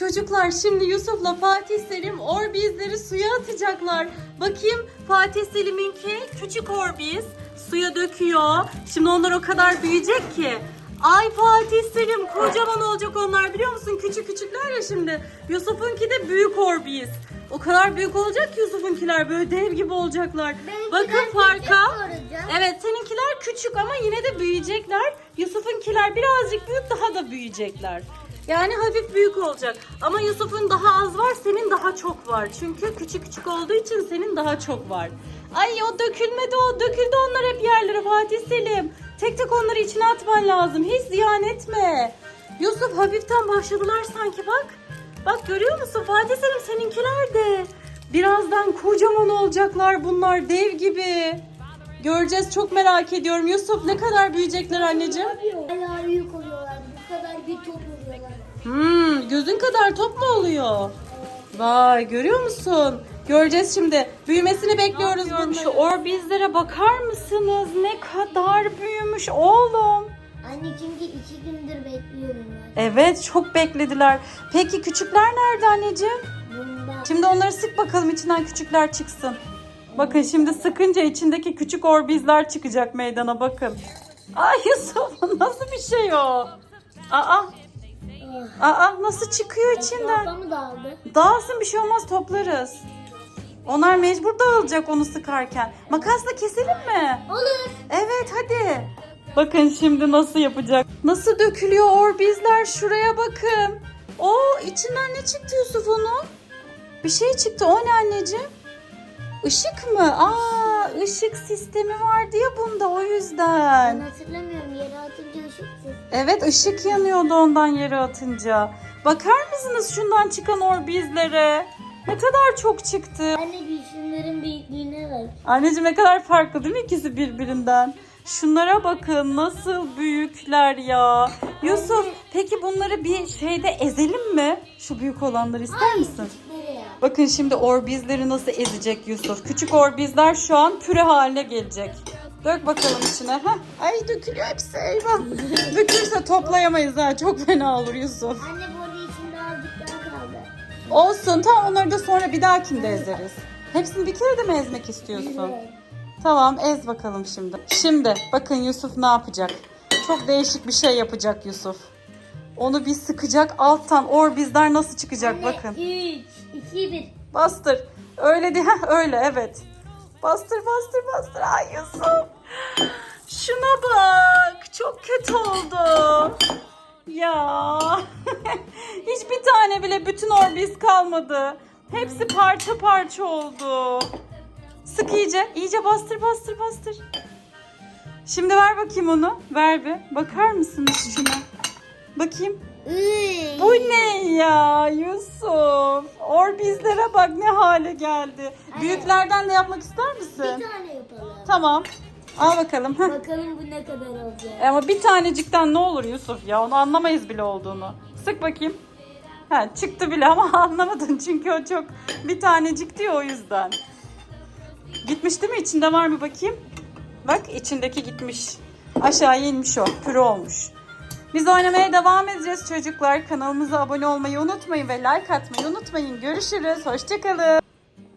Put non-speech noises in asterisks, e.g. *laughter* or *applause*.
Çocuklar şimdi Yusuf'la Fatih Selim Orbizleri suya atacaklar. Bakayım Fatih Selim'inki küçük Orbiz suya döküyor. Şimdi onlar o kadar büyüyecek ki. Ay Fatih Selim kocaman olacak onlar biliyor musun? Küçük küçükler ya şimdi. Yusuf'unki de büyük Orbiz. O kadar büyük olacak ki Yusuf'unkiler böyle dev gibi olacaklar. Bakın farka. Evet seninkiler küçük ama yine de büyüyecekler. Yusuf'unkiler birazcık büyük daha da büyüyecekler. Yani hafif büyük olacak. Ama Yusuf'un daha az var, senin daha çok var. Çünkü küçük küçük olduğu için senin daha çok var. Ay o dökülmedi o, döküldü onlar hep yerlere Fatih Selim. Tek tek onları içine atman lazım. Hiç ziyan etme. Yusuf hafiften başladılar sanki bak. Bak görüyor musun Fatih Selim seninkiler de. Birazdan kocaman olacaklar bunlar dev gibi. Göreceğiz çok merak ediyorum. Yusuf ne kadar büyüyecekler anneciğim? Bayağı büyük oluyorlar. Top oluyorlar. Hmm, gözün kadar top mu oluyor? Vay görüyor musun? Göreceğiz şimdi. Büyümesini bekliyoruz bunun. Şu orbizlere bakar mısınız? Ne kadar büyümüş oğlum. Anne çünkü iki gündür bekliyorum ben. Evet çok beklediler. Peki küçükler nerede anneciğim? Bunda. Şimdi onları sık bakalım içinden küçükler çıksın. Bakın şimdi sıkınca içindeki küçük orbizler çıkacak meydana bakın. Ay Yusuf nasıl bir şey o? Aa, aa nasıl çıkıyor içinden? Etrafa mı dağıldı? Dağılsın bir şey olmaz toplarız. Onlar mecbur dağılacak onu sıkarken. Makasla keselim mi? Olur. Evet hadi. Bakın şimdi nasıl yapacak. Nasıl dökülüyor orbizler şuraya bakın. O içinden ne çıktı Yusuf onun? Bir şey çıktı o ne anneciğim? Işık mı? Aa ışık sistemi vardı ya bunda o yüzden. Ben hatırlamıyorum. Yere atınca ışıksız. Evet ışık yanıyordu ondan yere atınca. Bakar mısınız şundan çıkan orbizlere? Ne kadar çok çıktı. Anne şunların büyüklüğüne bak. Anneciğim ne kadar farklı değil mi ikisi birbirinden? Şunlara bakın nasıl büyükler ya. Yusuf peki bunları bir şeyde ezelim mi? Şu büyük olanları ister misin? Nereye? Bakın şimdi orbizleri nasıl ezecek Yusuf. Küçük orbizler şu an püre haline gelecek. Dök bakalım içine. Heh. Ay dökülüyor hepsi eyvah. Dökülürse toplayamayız ha. Çok fena olur Yusuf. Anne bu arada içinde azıcık daha kaldı. Olsun tamam onları da sonra bir dahakinde ezeriz. Hepsini bir kere de mi ezmek istiyorsun? Evet. Tamam ez bakalım şimdi. Şimdi bakın Yusuf ne yapacak? Çok değişik bir şey yapacak Yusuf. Onu bir sıkacak alttan orbizler nasıl çıkacak Anne, bakın. 3, 2, 1. Bastır. Öyle. Heh, *laughs* öyle evet. Bastır bastır bastır. Ay Yusuf. Şuna bak. Çok kötü oldu. Ya. *laughs* Hiçbir tane bile bütün orbiz kalmadı. Hepsi parça parça oldu. Sık iyice. iyice bastır bastır bastır. Şimdi ver bakayım onu. Ver bir. Bakar mısınız şuna? Bakayım. Bu ne ya Yusuf? Orbizlere bak ne hale geldi. Büyüklerden de yapmak ister Bir misin? tane yapalım. Tamam. Al bakalım. Bakalım bu ne kadar olacak. Ama bir tanecikten ne olur Yusuf ya? Onu anlamayız bile olduğunu. Sık bakayım. Ha, çıktı bile ama *laughs* anlamadın çünkü o çok bir tanecik diyor o yüzden. Gitmiş değil mi? İçinde var mı bakayım? Bak içindeki gitmiş. Aşağıya inmiş o. Püre olmuş. Biz oynamaya devam edeceğiz çocuklar. Kanalımıza abone olmayı unutmayın ve like atmayı unutmayın. Görüşürüz. Hoşçakalın.